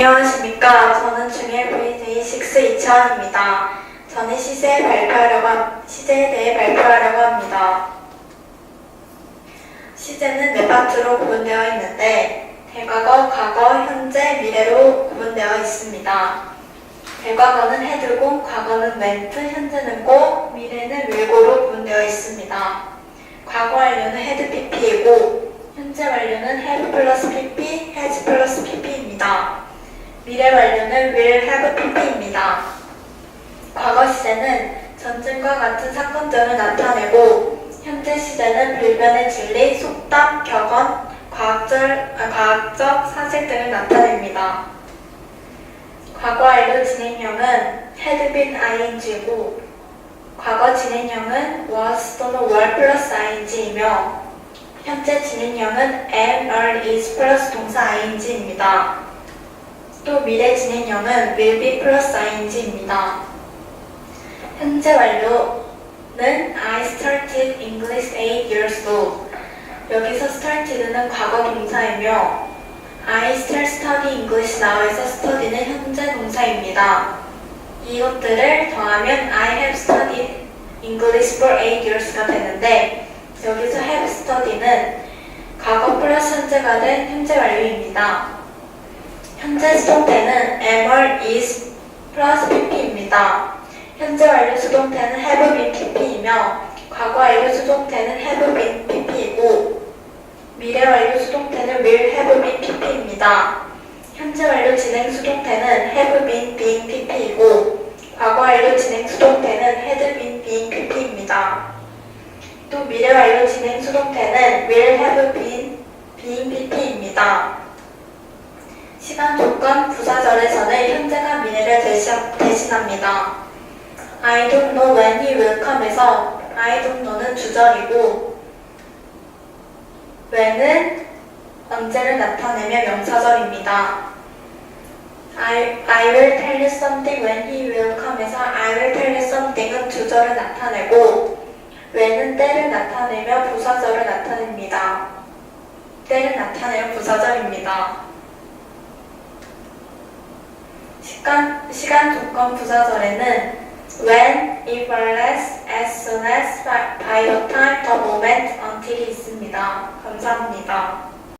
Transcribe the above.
안녕하십니까. 저는 중일 VJ6 이채원입니다. 저는 시제에 발표하려고, 함- 시제에 대해 발표하려고 합니다. 시제는 네 파트로 구분되어 있는데, 대과거, 과거, 현재, 미래로 구분되어 있습니다. 대과거는 해두고, 과거는 멘트, 현재는 고, 미래는 wil고로 구분되어 있습니다. 과거 완료는 had pp이고, 현재 완료는 have 플러스 pp, has 플러스 pp입니다. 미래 완료는 will have pp입니다. 과거 시제는 전쟁과 같은 사건들을 나타내고 현재 시제는 불변의 진리, 속담, 격언, 과학적, 아, 과학적 사실 등을 나타냅니다. 과거 완료 진행형은 had been ing고 과거 진행형은 was 또는 were 플러스 ing이며 현재 진행형은 am, are, is 플러스 동사 ing입니다. 또 미래 진행형은 will be 플러스 ing입니다. 현재 완료는 I started English 8 years ago. 여기서 started는 과거 동사이며 I start study English now에서 study는 현재 동사입니다. 이것들을 더하면 I have studied English for 8 years가 되는데 여기서 have study는 과거 플러스 현재가 된 현재 완료입니다. 현재 수동태는 am, are, is 플러스 pp입니다. 현재 완료 수동태는 have been pp이며 과거 완료 수동태는 have been pp이고 미래 완료 수동태는 will have been pp입니다. 현재 완료 진행 수동태는 have been being pp이고 과거 완료 진행 수동태는 had been being pp입니다. 또 미래 완료 진행 수동태는 will have been being pp입니다. 시간 조건 부사절에서는 현재가 미래를 대시- 대신 합니다. I don't know when he will come에서 I don't know는 주절이고 when은 언제를 나타내며 명사절입니다. I, I will tell you something when he will come에서 I will tell you something은 주절을 나타내고 when은 때를 나타내며 부사절을 나타냅니다. 때를 나타내며 부사절입니다. 시간, 시간 조건 부사절에는 when, if, unless, as soon as, by, the time, the moment, until이 있습니다. 감사합니다.